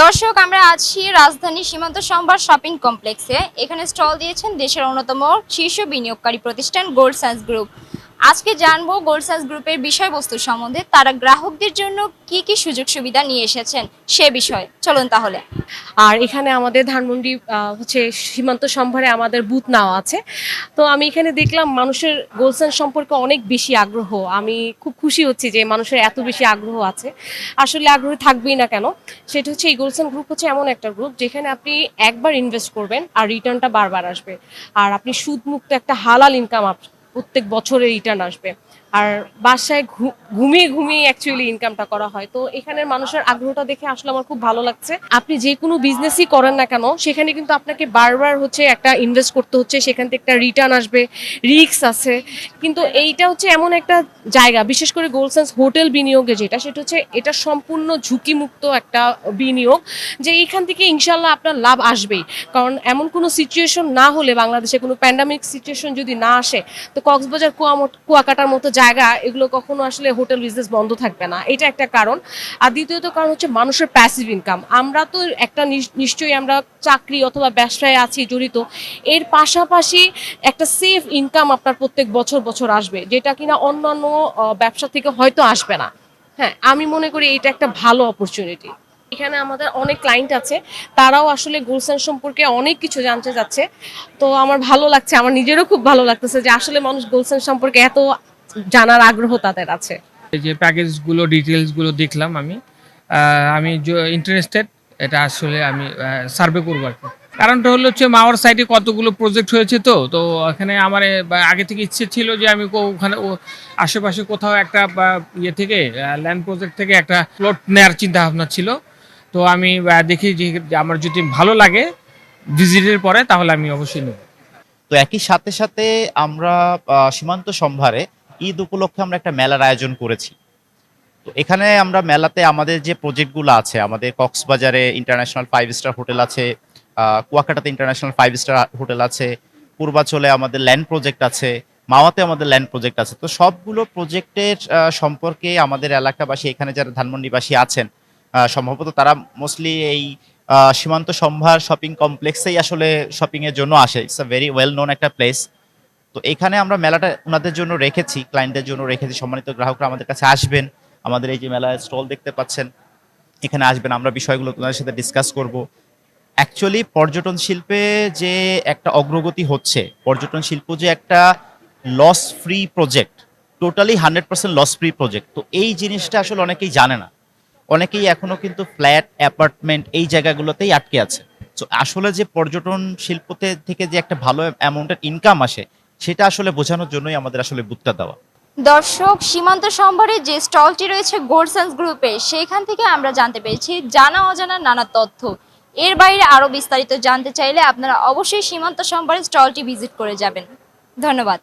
দর্শক, আমরা আছি রাজধানী সীমান্ত সম্ভার শপিং কমপ্লেক্সে। এখানে স্টল দিয়েছেন দেশের অন্যতম শীর্ষ বিনিয়োগকারী প্রতিষ্ঠান গোল্ড সায়েন্স গ্রুপ আজকে জানব গোল্ড সায়েন্স গ্রুপের বিষয়বস্তু সম্বন্ধে। তারা গ্রাহকদের জন্য কি কি সুযোগ সুবিধা নিয়ে এসেছেন সে বিষয়ে। চলুন তাহলে। আর এখানে আমাদের ধানমন্ডি হচ্ছে সীমান্ত সম্ভারে আমাদের বুথ নাও আছে। তো আমি এখানে দেখলাম মানুষের গোলসেন সম্পর্কে অনেক বেশি আগ্রহ। আমি খুব খুশি হচ্ছি যে মানুষের এত বেশি আগ্রহ আছে। আসলে আগ্রহ থাকবেই না কেন? সেটা হচ্ছে এই গোলসেন গ্রুপ হচ্ছে এমন একটা গ্রুপ যেখানে আপনি একবার ইনভেস্ট করবেন আর রিটার্নটা বারবার আসবে। আর আপনি সুদমুক্ত একটা হালাল ইনকাম প্রত্যেক বছরে রিটার্ন আসবে। আর বাসায় ঘুমিয়ে ঘুমিয়ে অ্যাকচুয়ালি ইনকামটা করা হয়। তো এখানের মানুষের আগ্রহটা দেখে আসলে আমার খুব ভালো লাগছে। আপনি যে কোনো বিজনেসই করেন না কেন, সেখানে কিন্তু আপনাকে বারবার হচ্ছে একটা ইনভেস্ট করতে হচ্ছে, সেখান থেকে একটা রিটার্ন আসবে রিস্ক আছে। কিন্তু এইটা হচ্ছে এমন একটা জায়গা, বিশেষ করে গোলসেন্স হোটেল বিনিয়োগে যেটা, সেটা হচ্ছে এটা সম্পূর্ণ ঝুঁকিমুক্ত একটা বিনিয়োগ, যে এইখান থেকে ইনশাল্লাহ আপনার লাভ আসবেই। কারণ এমন কোনো সিচুয়েশন না হলে, বাংলাদেশে কোনো প্যান্ডামিক সিচুয়েশন যদি না আসে, তো কক্সবাজার কুয়া কুয়াকাটার মতো জায়গা, এগুলো কখনো আসলে হোটেল বিজনেস বন্ধ থাকবে না। এটা একটা কারণ। আর দ্বিতীয়ত কারণ হচ্ছে মানুষের প্যাসিভ ইনকাম আমরা তো একটা নিশ্চয়ই আমরা চাকরি অথবা ব্যবসায় আছি, জড়িত। এর পাশাপাশি একটা সেফ ইনকাম আপনার প্রত্যেক বছর বছর আসবে, যেটা কিনা অন্যান্য ব্যবসা থেকে হয়তো আসবে না। হ্যাঁ আমি মনে করি এটা একটা ভালো অপরচুনিটি এখানে আমাদের অনেক ক্লায়েন্ট আছে, তারাও আসলে গোলসেন সম্পর্কে অনেক কিছু জানতে যাচ্ছে তো আমার ভালো লাগছে, আমার নিজেরও খুব ভালো লাগতেছে যে আসলে মানুষ গোলসেন সম্পর্কে এত জানার আগ্রহ তাদের আছে। এই যে প্যাকেজগুলো ডিটেলসগুলো দেখলাম আমি আহ, আমি ইন্টারেস্টেড এটা আসলে আমি সার্ভে করব আর কি। কারণটা হলো হচ্ছে মাওয়ার সাইডে কতগুলো প্রজেক্ট হয়েছে তো তো এখানে আমার আগে থেকে ইচ্ছে ছিল যে আমি ওখানে ও আশেপাশে কোথাও একটা ইয়ে থেকে ল্যান্ড প্রজেক্ট থেকে একটা প্লট নেওয়ার চিন্তা ভাবনা ছিল। তো আমি দেখি যে আমার যদি ভালো লাগে ভিজিটের পরে তাহলে আমি অবশ্যই নেব। তো একই সাথে সাথে আমরা আহ, সীমান্ত সম্ভারে ঈদ উপলক্ষে আমরা একটা মেলার আয়োজন করেছি। তো এখানে আমরা মেলাতে আমাদের যে প্রজেক্টগুলো আছে, আমাদের কক্সবাজারে ইন্টারন্যাশনাল ফাইভ স্টার হোটেল আছে কুয়াকাটাতে ইন্টারন্যাশনাল ফাইভ স্টার হোটেল আছে, পূর্বাচলে আমাদের ল্যান্ড প্রজেক্ট আছে, মাওয়াতে আমাদের ল্যান্ড প্রজেক্ট আছে। তো সবগুলো প্রজেক্টের সম্পর্কে আমাদের এলাকাবাসী, এখানে যারা ধানমন্ডিবাসী আছেন সম্ভবত তারা মোস্টলি এই সীমান্ত সম্ভার শপিং কমপ্লেক্সেই আসলে শপিং এর জন্য আসে। It's a very well known একটা প্লেস তো এখানে আমরা মেলাটা ওনাদের জন্য রেখেছি ক্লায়েন্টদের জন্য রেখেছি, সম্মানিত গ্রাহকরা আমাদের কাছে আসবেন, আমাদের এই যে মেলায় স্টল দেখতে পাচ্ছেন, এখানে আসবেন, আমরা বিষয়গুলো তোমাদের সাথে ডিসকাস করব। অ্যাকচুয়ালি পর্যটন শিল্পে যে একটা অগ্রগতি হচ্ছে, পর্যটন শিল্প যে একটা loss free project totally hundred percent loss free project তো এই জিনিসটা আসলে অনেকেই জানে না। অনেকেই এখনও কিন্তু ফ্ল্যাট অ্যাপার্টমেন্ট এই জায়গাগুলোতেই আটকে আছে। তো আসলে যে পর্যটন শিল্পতে থেকে যে একটা ভালো অ্যামাউন্টের ইনকাম আসে সেটা আসলে বোঝানোর জন্যই আমাদের আসলে বুথটা দেওয়া। দর্শক, সীমান্ত সম্ভারে যে স্টলটি রয়েছে গোল্ডসেন্স গ্রুপে, সেখান থেকে আমরা জানতে পেরেছি জানা অজানা নানা তথ্য। এর বাইরে আরও বিস্তারিত জানতে চাইলে আপনারা অবশ্যই সীমান্ত সম্ভারে স্টলটি ভিজিট করে যাবেন। ধন্যবাদ।